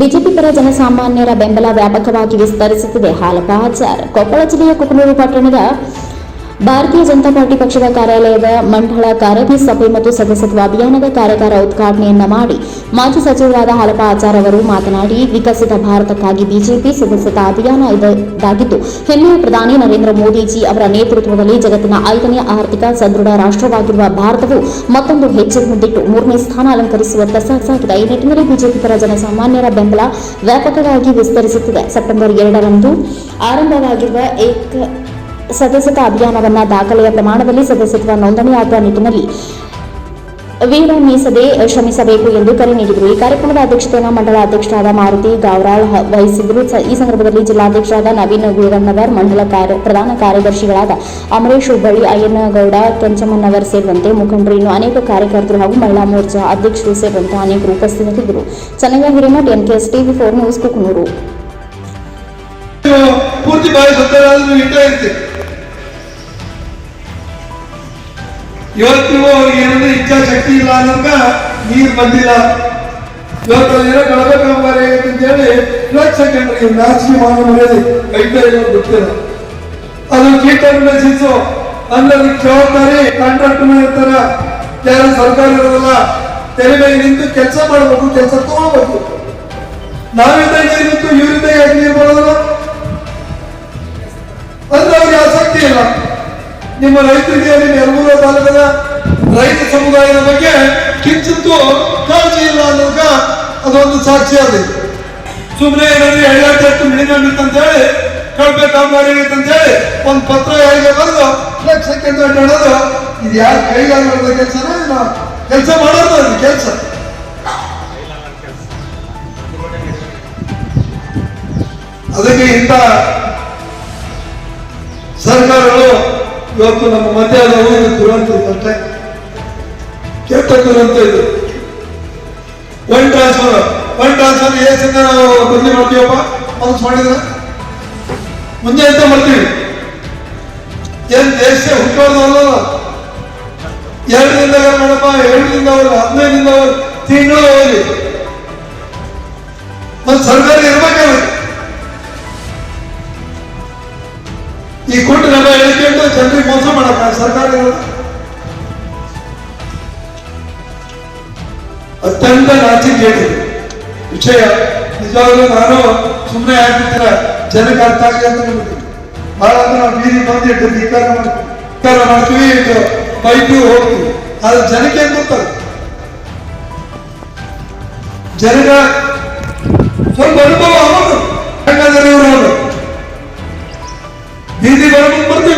BJP ಪರ ಜನಸಾಮಾನ್ಯರ ಬೆಂಬಲ ವ್ಯಾಪಕವಾಗಿ ವಿಸ್ತರಿಸುತ್ತಿದೆ ಹಾಲಪ್ಪ ಆಚಾರ್. ಕೊಪ್ಪಳ ಜಿಲ್ಲೆಯ ಕುಕನೂರು ಪಟ್ಟಣದ ಭಾರತೀಯ ಜನತಾ ಪಾರ್ಟಿ ಪಕ್ಷದ ಕಾರ್ಯಾಲಯದ ಮಂಡಳ ಕಾರ್ಯಕಾರಿ ಸಭೆ ಮತ್ತು ಸದಸ್ಯತ್ವ ಅಭಿಯಾನದ ಕಾರ್ಯಕಾರ ಉದ್ಘಾಟನೆಯನ್ನ ಮಾಡಿ ಮಾಜಿ ಸಚಿವರಾದ ಹಾಲಪ್ಪ ಆಚಾರ್ ಅವರು ಮಾತನಾಡಿ, ವಿಕಸಿತ ಭಾರತಕ್ಕಾಗಿ ಬಿಜೆಪಿ ಸದಸ್ಯತಾ ಅಭಿಯಾನ ಇದಾಗಿದ್ದು ಹೆಮ್ಮೆಯ ಪ್ರಧಾನಿ ನರೇಂದ್ರ ಮೋದಿಜಿ ಅವರ ನೇತೃತ್ವದಲ್ಲಿ ಜಗತ್ತಿನ ಐದನೇ ಆರ್ಥಿಕ ಸದೃಢ ರಾಷ್ಟವಾಗಿರುವ ಭಾರತವು ಮತ್ತೊಂದು ಹೆಜ್ಜೆ ಮುಂದಿಟ್ಟು ಮೂರನೇ ಸ್ಥಾನ ಅಲಂಕರಿಸುವತ್ತ ಸಾಗಿದೆ. ಈ ನಿಟ್ಟಿನಲ್ಲಿ ಬಿಜೆಪಿ ಪರ ಜನಸಾಮಾನ್ಯರ ಬೆಂಬಲ ವ್ಯಾಪಕವಾಗಿ ವಿಸ್ತರಿಸುತ್ತಿದೆ. ಸೆಪ್ಟೆಂಬರ್ ಎರಡರಂದು ಆರಂಭವಾಗಿರುವ ಏಕ ಸದಸ್ಯತಾ ಅಭಿಯಾನವನ್ನ ದಾಖಲೆಯ ಪ್ರಮಾಣದಲ್ಲಿ ಸದಸ್ಯತ್ವ ನೋಂದಣಿಯಾಗುವ ನಿಟ್ಟಿನಲ್ಲಿ ವೀರ ಮೀಸದೆ ಶ್ರಮಿಸಬೇಕು ಎಂದು ಕರೆ ನೀಡಿದರು. ಈ ಕಾರ್ಯಕ್ರಮದ ಅಧ್ಯಕ್ಷತೆಯನ್ನು ಮಂಡಲ ಅಧ್ಯಕ್ಷರಾದ ಮಾರುತಿ ಗೌರಾಳ್ ವಹಿಸಿದ್ರು ಈ ಸಂದರ್ಭದಲ್ಲಿ ಜಿಲ್ಲಾಧ್ಯಕ್ಷರಾದ ನವೀನ್ ಗುರಣ್ಣವರ್ ಮಂಡಲ ಕಾರ್ಯ ಪ್ರಧಾನ ಕಾರ್ಯದರ್ಶಿಗಳಾದ ಅಮರೇಶ್ ಹುಬ್ಬಳ್ಳಿ, ಅಯ್ಯನಗೌಡ, ಕೆಂಚಮ್ಮನವರ್ ಸೇರಿದಂತೆ ಮುಖಂಡರು ಇನ್ನು ಅನೇಕ ಕಾರ್ಯಕರ್ತರು ಹಾಗೂ ಮಹಿಳಾ ಮೋರ್ಚಾ ಅಧ್ಯಕ್ಷರು ಸೇರಿದಂತೆ ಅನೇಕರು ಉಪಸ್ಥಿತರಿದ್ದರು. Chennayya Hiremath, NKS TV four news Kukanur. ನೀವು ಪೂರ್ತಿ ಬಾಯಿ ಸತ್ತರಾದ್ರೂ ಇಟ್ಟೇ ಇರ್ತೀವಿ ಇವತ್ತು ಅವ್ರಿಗೆ ಏನಂದ್ರೆ ಇಚ್ಛಾಶಕ್ತಿ ಇಲ್ಲ ಅನ್ನೋದಕ್ಕ ನೀರು ಬಂದಿಲ್ಲ. ಇವತ್ತು ಏನೋ ಕಳಪ ಕಾಮಗಾರಿ ಅಂತ ಹೇಳಿ ಜನರಿಗೆ ನಾಚಿಕೆ ಮಾಡೋ ಮರ್ಯಾದೆ ಐತೆ ಇಲ್ಲ ಗೊತ್ತಿಲ್ಲ ಅದು ಕೀಟನಾಶಿಸು ಅಂದ್ರೆ ಜವಾಬ್ದಾರಿ ಕಾಂಟ್ರಾಕ್ಟ್ ಇರ್ತಾರ. ಯಾರು ಸರ್ಕಾರ ಇರೋದಲ್ಲ ತೆರೆ ನಿಂತು ಕೆಲಸ ಮಾಡಬೇಕು, ಕೆಲಸ ತಗೋಬೇಕು ನಾವಿಂದ ನಿಂತು ಇವರಿಂದ ಯಾಕೆ ನೀರು ಬರೋದಲ್ಲ ಅಂದ್ರೆ ಅವ್ರಿಗೆ ಆಸಕ್ತಿ ಇಲ್ಲ. ನಿಮ್ಮ ರೈತರಿಗೆ, ನಿಮ್ಮ ಯಲಬುರ್ಗ ತಾಲೂಕದ ರೈತ ಸಮುದಾಯದ ಬಗ್ಗೆ ಕಿಂಚಿತ್ತು ಕಾಳಜಿ ಇಲ್ಲ ಅನ್ನೋದಕ್ಕ ಅದೊಂದು ಸಾಕ್ಷಿ ಆಗಿದೆ ಸುಮ್ಮನೆ ಏನಾದ್ರೆ ಎಳ್ಳಾಟತ್ತು ಮಿಳಿಕೊಂಡಿತ್ತು ಅಂತ ಹೇಳಿ ಕಳಪೆ ಕಾಮಗಾರಿ ಅಂತ ಹೇಳಿ ಒಂದು ಪತ್ರ ಯಾರಿಗೆ ಬರೆದು ಲಕ್ಷಕ್ಕೆ ಅಡ್ಡಾಡೋದು ಇದು ಯಾರು ಕೈಗಾರಿಕೆ ಕೆಲಸನ ಕೆಲಸ ಮಾಡೋದು ಅದು ಕೆಲಸ. ಅದಕ್ಕೆ ಇಂಥ ಸರ್ಕಾರಗಳು ಇವತ್ತು ನಮ್ಮ ಮಧ್ಯಾಹ್ನ ಇದು ದುರಂತ ಇದು ಅಷ್ಟೇ ಕೆಟ್ಟ ದುರಂತ ಇದು. ಒನ್ ಟ್ರಾನ್ಸ್ಫರ್ ಒನ್ ಟ್ರಾನ್ಸ್ಫರ್ ಏಸಿಂದ ನಾವು ಬದಲಿ ಮಾಡ್ತೀವಪ್ಪ ಅನೌನ್ಸ್ ಮಾಡಿದ್ರೆ? ಮುಂದೆ ಅಂತ ಮಾಡ್ತೀವಿ? ಏನ್ ದೇಶ ಹುಟ್ಟೋದಲ್ಲ ಎರಡರಿಂದ ಮಾಡಪ್ಪ? ಎರಡರಿಂದ ಅವರು, ಹದಿನೈದರಿಂದ ಅವರು, ತಿಂಗಳು ಹೋಗಿ ಒಂದು ಸರ್ಕಾರ ಇರ್ಬೇಕಲ್ಲ. ಈ ಕೊಟ್ಟು ನಮ್ಮ ಅಂತ ಜನರಿಗೆ ಮೋಸ ಮಾಡಕ್ಕ ಸರ್ಕಾರ ಅತ್ಯಂತ ನಾಚಿಕೆಗೇಡಿ ವಿಷಯ ನಿಜವಾಗ್ಲೂ ನಾನು ಸುಮ್ಮನೆ ಆಗ್ತಿರ ಜನಕ್ಕೆ ಅರ್ಥ ಆಗಲಿ ಅಂತ ನಾವು ಬೀದಿ ಬಂದು ಇಟ್ಟು ಧಿಕ್ಕಾರ ಮಾಡ್ತೀವಿ ಧಿಕ್ಕಾರ ಮಾಡ್ತೀವಿ, ಇದು ಬೈಕು ಹೋಗ್ತೀವಿ. ಆದ್ರೆ ಜನಕ್ಕೆ ಏನ್ ಗೊತ್ತಲ್ಲ? ಜನಗ ಸ್ವಲ್ಪ ಅನುಭವ ಅವರು. ಇವರು ಬೀದಿ ಬರ್ತೀವಿ